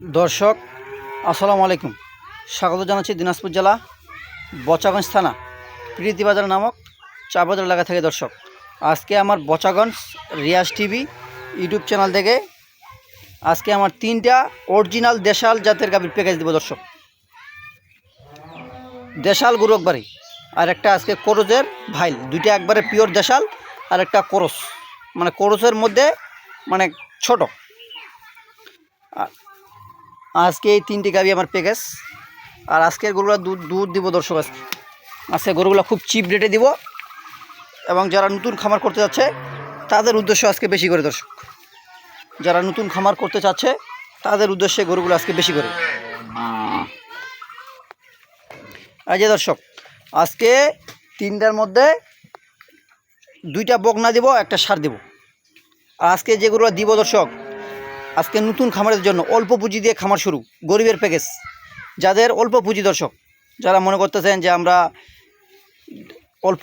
দর্শক, আসসালামু আলাইকুম। স্বাগত জানাচ্ছি দিনাজপুর জেলা বচাগঞ্জ থানা, প্রীতিবাজার নামক চা বাজার এলাকা থেকে দর্শক। আজকে আমার Bochaganj Riaz TV YouTube channel থেকে আজকে আমার তিনটা অরিজিনাল দেশাল জাতের গাভীর প্যাকেজ দেবো দর্শক। দেশাল গুরুকবাড়ি আর একটা আজকে করজের ভাইল, দুইটা একবারে পিওর দেশাল, আর একটা করস মানে করসের মধ্যে মানে ছোট। আজকে এই তিনটি গাভি আমার প্যাকেজ আর আজকের গরুগুলো দুধ দুধ দিব দর্শক আজকে। আজকে গরুগুলো খুব চিপ রেটে দিব। এবং যারা নতুন খামার করতে যাচ্ছে, তাদের উদ্দেশ্য আজকে বেশি করে দর্শক। যারা নতুন খামার করতে চাচ্ছে, তাদের উদ্দেশ্যে গরুগুলো আজকে বেশি করে। এই যে দর্শক, আজকে তিনটার মধ্যে দুইটা বকনা দিব, একটা সার দিব। আর আজকে যেগুলো দিব দর্শক আজকে নতুন খামারের জন্য অল্প পুঁজি দিয়ে খামার শুরু, গরিবের প্যাকেজ। যাদের অল্প পুঁজি দর্শক, যারা মনে করতেছেন যে আমরা অল্প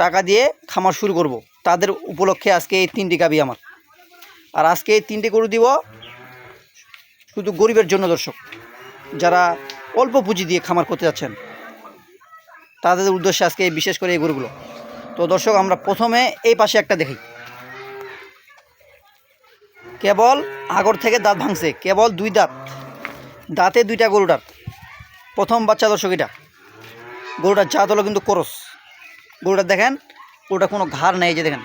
টাকা দিয়ে খামার শুরু করব, তাদের উপলক্ষে আজকে এই তিনটি গাবি আমার। আর আজকে এই তিনটি গরু দিব শুধু গরিবের জন্য দর্শক, যারা অল্প পুঁজি দিয়ে খামার করতে যাচ্ছেন। তাদের উদ্দেশ্যে আজকে বিশেষ করে এই গরুগুলো। তো দর্শক, আমরা প্রথমে এই পাশে একটা দেখি। কেবল আগর থেকে দাঁত ভাঙছে, কেবল দুই দাঁত। দাঁতে দুইটা গরুটার। প্রথম বাচ্চা দর্শক এটা গরুটার জাত হলো কিন্তু করস। গরুটা দেখেন, গরুটা কোনো ঘাড় নেই যে দেখেন।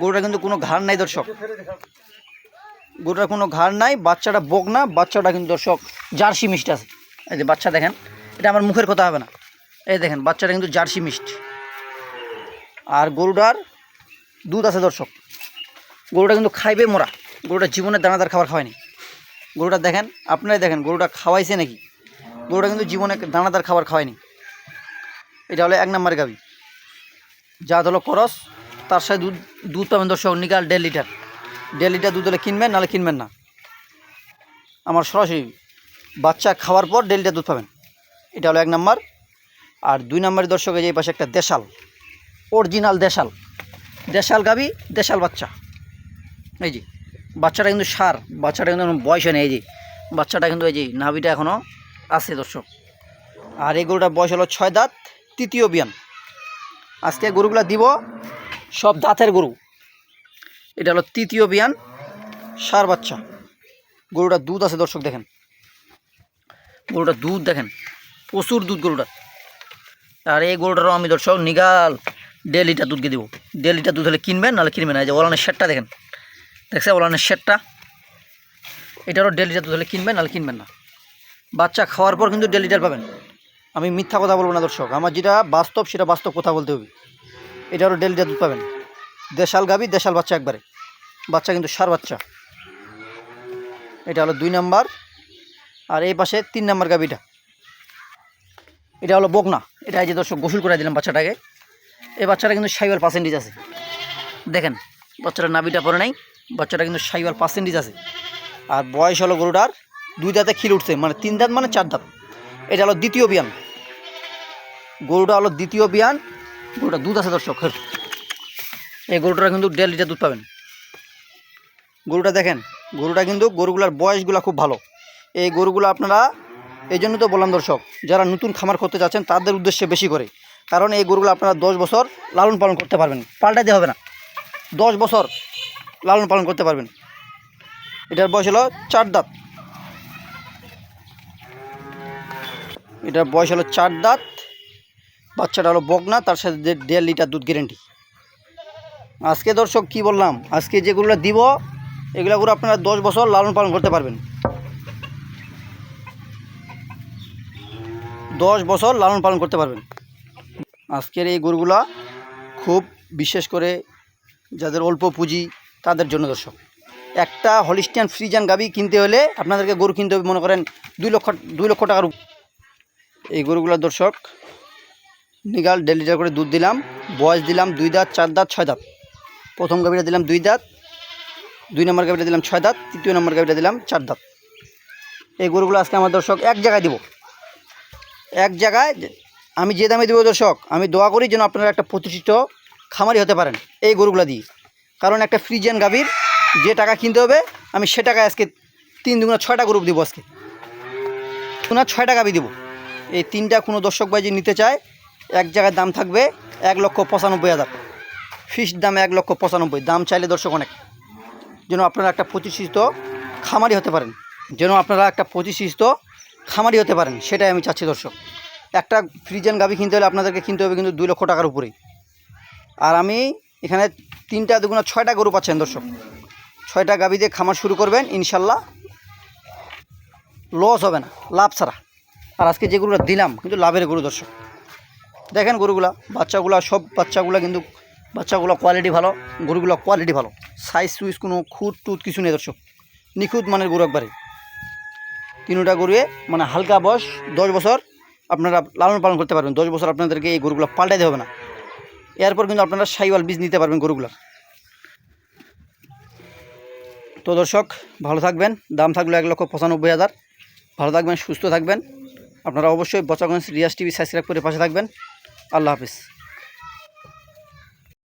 গরুটা কিন্তু কোনো ঘাড় নাই দর্শক। গরুটার কোনো ঘাড় নাই, বাচ্চাটা বোক না, বাচ্চাটা কিন্তু দর্শক জার্সি মিষ্টি আছে। এই যে বাচ্চা দেখেন, এটা আমার মুখের কথা হবে না। এই দেখেন, বাচ্চাটা কিন্তু জার্সি মিষ্টি। আর গরুটার দুধ আছে দর্শক। গরুটা কিন্তু খাইবে মোরা। গরুটা জীবনে দানাদার খাবার খাওয়ায়নি। গরুটা দেখেন, আপনারাই দেখেন, গরুটা খাওয়াইছে নাকি? গরুটা কিন্তু জীবনে দানাদার খাবার খাওয়ায়নি। এটা হলো এক নম্বর গাবি। জাত হলো করস তার সাথে দুধ দুধ পাবেন দর্শক, নিকাল দেড় লিটার। দেড় লিটার দুধ হলে কিনবেন, নাহলে কিনবেন না। আমার সরাসরি বাচ্চা খাওয়ার পর দেড় লিটার দুধ পাবেন। এটা হলো এক নম্বর। আর দুই নম্বরের দর্শক, এই যে পাশে একটা দেশাল। অরিজিনাল দেশাল। দেশাল গাবি, দেশাল বাচ্চা। এই যে, বাচ্চাটা কিন্তু সার, বাচ্চাটা কিন্তু বয়স হয়নি এই যে। বাচ্চাটা কিন্তু এই যে, নাভিটা এখনও আছে দর্শক। আর এই গরুটার বয়স হলো ছয় দাঁত, তৃতীয় বিয়ান। আজকে গরুগুলা দিব সব দাঁতের গরু। এটা হলো তৃতীয় বিয়ান, সার বাচ্চা। গরুটার দুধ আছে দর্শক দেখেন। গরুটার দুধ দেখেন, প্রচুর দুধ গরুটার আর এই গরুটারও আমি দর্শক নিগাল দেড় লিটার দুধকে দেবো। দেড় লিটার দুধ হলে কিনবেন, নাহলে কিনবেন না। এই যে ওলানের শেটটা দেখেন। দেখছে ওলানের শেটটা এটারও দেড় লিটার দুধ হলে কিনবেন, নাহলে কিনবেন না। বাচ্চা খাওয়ার পর কিন্তু দেড় লিটার পাবেন। আমি মিথ্যা কথা বলব না, দর্শক। আমার যেটা বাস্তব, সেটা বাস্তব কথা বলতে হবে। এটারও দেড় লিটার দুধ পাবেন। দেশাল গাবি, দেশাল বাচ্চা একবারে। বাচ্চা কিন্তু সার বাচ্চা। এটা হলো দুই নাম্বার। আর এই পাশে তিন নাম্বার গাবিটা। এটা হলো বকনা। এটা এই যে দর্শক, গোসল করে দিলাম বাচ্চাটাকে। এই বাচ্চাটা কিন্তু সাইবার পার্সেন্টেজ আছে। দেখেন বাচ্চাটা নাবিটা পরে নাই। বাচ্চাটা কিন্তু সাইবার পার্সেন্টেজ আছে। আর বয়স হলো গরুটার দুই দাঁতে খিল উঠছে মানে তিন দাঁত মানে চার দাঁত। এটা হলো দ্বিতীয় বিয়ান গরুটা হলো দ্বিতীয় বিয়ান গরুটা দুধ আছে দর্শক। এই গরুটা কিন্তু দেড় লিটার দুধ পাবেন। গরুটা দেখেন, গরুটা কিন্তু গরুগুলার বয়সগুলো খুব ভালো। এই গরুগুলো আপনারা, এই জন্য তো বললাম দর্শক, যারা নতুন খামার করতে যাচ্ছেন, তাদের উদ্দেশ্যে বেশি করে। কারণ এই গরুগুলো আপনারা দশ বছর লালন পালন করতে পারবেন। পাল্টাতে হবে না। দশ বছর লালন পালন করতে পারবেন। এটার বয়স হলো চার দাঁত। এটার বয়স হলো চার দাঁত। বাচ্চাটা হলো বকনা, তার সাথে দেড় লিটার দুধ গ্যারেন্টি আজকে দর্শক কি বললাম? আজকে যেগুলো দিব, এগুলো করে আপনারা দশ বছর লালন পালন করতে পারবেন। দশ বছর লালন পালন করতে পারবেন। আজকের এই গরুগুলা খুব বিশেষ করে যাদের অল্প পুঁজি তাদের জন্য দর্শক। একটা হলিস্টিয়ান ফ্রিজান গাবি কিনতে হলে আপনাদেরকে গরু কিনতে হবে, মনে করেন দুই লক্ষ দুই লক্ষ টাকার এই গরুগুলোর দর্শক, নিগাল লিটার করে দুধ দিলাম, বয়স দিলাম দুই দাঁত, চার দাঁত, ছয় দাঁত। প্রথম গাবিটা দিলাম দুই দাঁত, দুই নম্বর গাবিটা দিলাম ছয় দাঁত, তৃতীয় নম্বর গাবিটা দিলাম চার দাঁত। এই গরুগুলো আজকে আমার দর্শক এক জায়গায় দিব। এক জায়গায় আমি যে দামে দেবো দর্শক, আমি দোয়া করি যেন আপনারা একটা প্রতিষ্ঠিত খামারি হতে পারেন। এই গরুগুলো দিয়ে। কারণ একটা ফ্রিজিয়ান গাভীর যে টাকা কিনতে হবে, আমি সে টাকায় আজকে তিন দুগুণা ছয়টা গ্রুপ দিব আজকে। দুগুণা ছয়টা গাবি দিব। এই তিনটা কোনো দর্শক ভাই নিতে চায়, এক জায়গায় দাম থাকবে এক লক্ষ পঁচানব্বই হাজার। ফিক্সড দাম এক লক্ষ পঁচানব্বই, দাম চাইলে দর্শক অনেক। যেন আপনারা একটা প্রতিষ্ঠিত খামারি হতে পারেন। যেন আপনারা একটা প্রতিষ্ঠিত খামারি হতে পারেন, সেটাই আমি চাচ্ছি দর্শক। একটা ফ্রিজেন গাভি কিনতে হলে আপনাদেরকে কিনতে হবে কিন্তু দুই লক্ষ টাকার উপরেই। আর আমি এখানে তিনটা দুগুণা ছয়টা গরু পাচ্ছেন দর্শক। ছয়টা গাভি দিয়ে খামার শুরু করবেন, ইনশাল্লাহ। লস হবে না, লাভ ছাড়া। আর আজকে যে গরুটা দিলাম, কিন্তু লাভের গরু দর্শক। দেখেন গরুগুলা, বাচ্চাগুলা, সব বাচ্চাগুলা কিন্তু, বাচ্চাগুলো কোয়ালিটি ভালো, গরুগুলো কোয়ালিটি ভালো। সাইজ সুইজ কোনো খুঁত টুত কিছু নেই দর্শক। নিখুঁত মানের গরু একবারে। তিনটা গরুয়ে মানে হালকা বয়স, দশ বছর আপনারা লালন পালন করতে পারবেন। দশ বছর আপনাদেরকে এই গরুগুলো পাল্টাইতে হবে না। এরপর কিন্তু আপনারা সাইওয়াল বীজ নিতে পারবেন গরুগুলার। তো দর্শক, ভালো থাকবেন, দাম থাকল এক লক্ষ পঁচানব্বই হাজার। ভালো থাকবেন, সুস্থ থাকবেন। আপনারা অবশ্যই বচাগঞ্জ রিয়াজ টিভি সাবস্ক্রাইব করে পাশে থাকবেন। আল্লাহ হাফিজ।